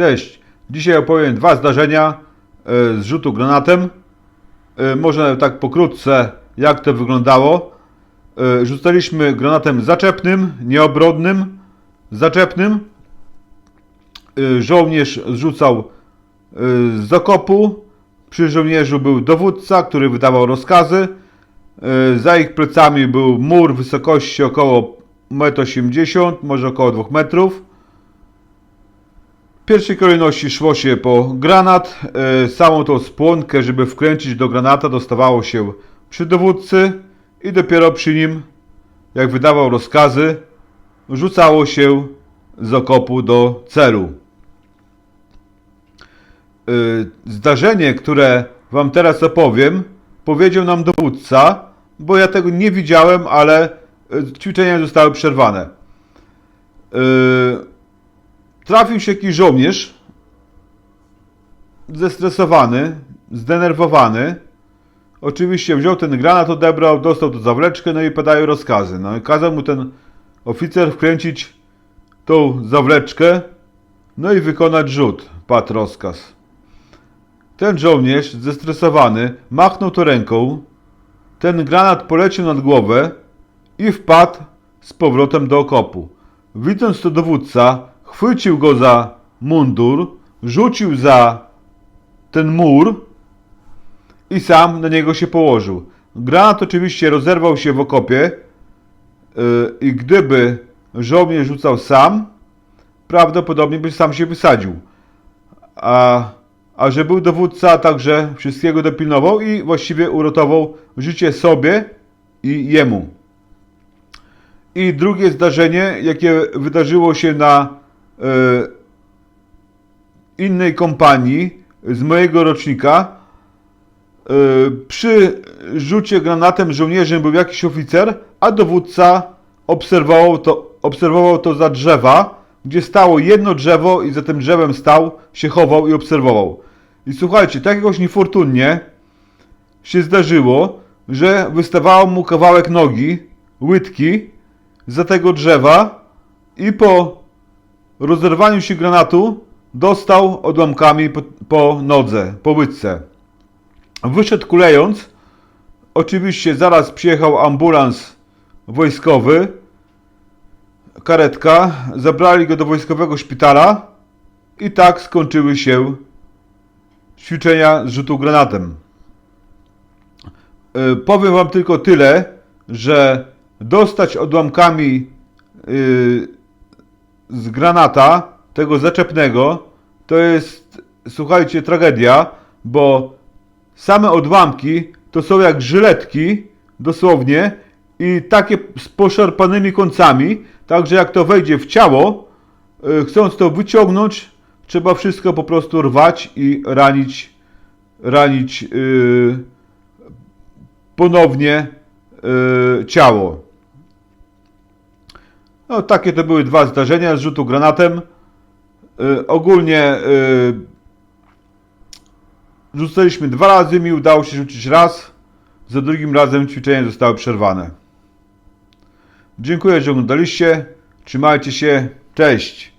Cześć. Dzisiaj opowiem dwa zdarzenia e, z rzutu granatem. E, Może tak pokrótce, jak to wyglądało. E, Rzucaliśmy granatem zaczepnym, nieobrodnym, zaczepnym. Żołnierz zrzucał z okopu. Przy żołnierzu był dowódca, który wydawał rozkazy. Za ich plecami był mur wysokości około 1,80 m, może około 2 metrów. W pierwszej kolejności szło się po granat. E, Samą tą spłonkę, żeby wkręcić do granata, dostawało się przy dowódcy i dopiero przy nim, jak wydawał rozkazy, rzucało się z okopu do celu. E, Zdarzenie, które Wam teraz opowiem, powiedział nam dowódca, bo ja tego nie widziałem, ale e, ćwiczenia zostały przerwane. Trafił się jakiś żołnierz zestresowany, zdenerwowany. Oczywiście wziął ten granat, odebrał, dostał tu zawleczkę, no i podają rozkazy. No i kazał mu ten oficer wkręcić tą zawleczkę, no i wykonać rzut. Padł rozkaz. Ten żołnierz, zestresowany, machnął to ręką, ten granat poleciał nad głowę i wpadł z powrotem do okopu. Widząc to dowódca, chwycił go za mundur, rzucił za ten mur i sam na niego się położył. Granat oczywiście rozerwał się w okopie yy, i gdyby żołnierz rzucał sam, prawdopodobnie by sam się wysadził. A, a że był dowódca, także wszystkiego dopilnował i właściwie uratował życie sobie i jemu. I drugie zdarzenie, jakie wydarzyło się na innej kompanii z mojego rocznika. E, przy rzucie granatem żołnierzem był jakiś oficer, a dowódca obserwował to, obserwował to za drzewa, gdzie stało jedno drzewo i za tym drzewem stał, się chował i obserwował. I słuchajcie, tak jakoś niefortunnie się zdarzyło, że wystawało mu kawałek nogi, łydki, za tego drzewa i po rozerwaniu się granatu dostał odłamkami po, po nodze, po łydce. Wyszedł kulejąc. Oczywiście zaraz przyjechał ambulans wojskowy, karetka, zabrali go do wojskowego szpitala i tak skończyły się ćwiczenia z rzutu granatem. Y, Powiem Wam tylko tyle, że dostać odłamkami y, z granata, tego zaczepnego, to jest, słuchajcie, tragedia, bo same odłamki to są jak żyletki, dosłownie, i takie z poszarpanymi końcami, także jak to wejdzie w ciało, y, chcąc to wyciągnąć, trzeba wszystko po prostu rwać i ranić, ranić y, ponownie y, ciało. No, takie to były dwa zdarzenia z rzutu granatem. Y, ogólnie y, rzucaliśmy dwa razy, mi udało się rzucić raz. Za drugim razem ćwiczenia zostały przerwane. Dziękuję, że oglądaliście. Trzymajcie się. Cześć.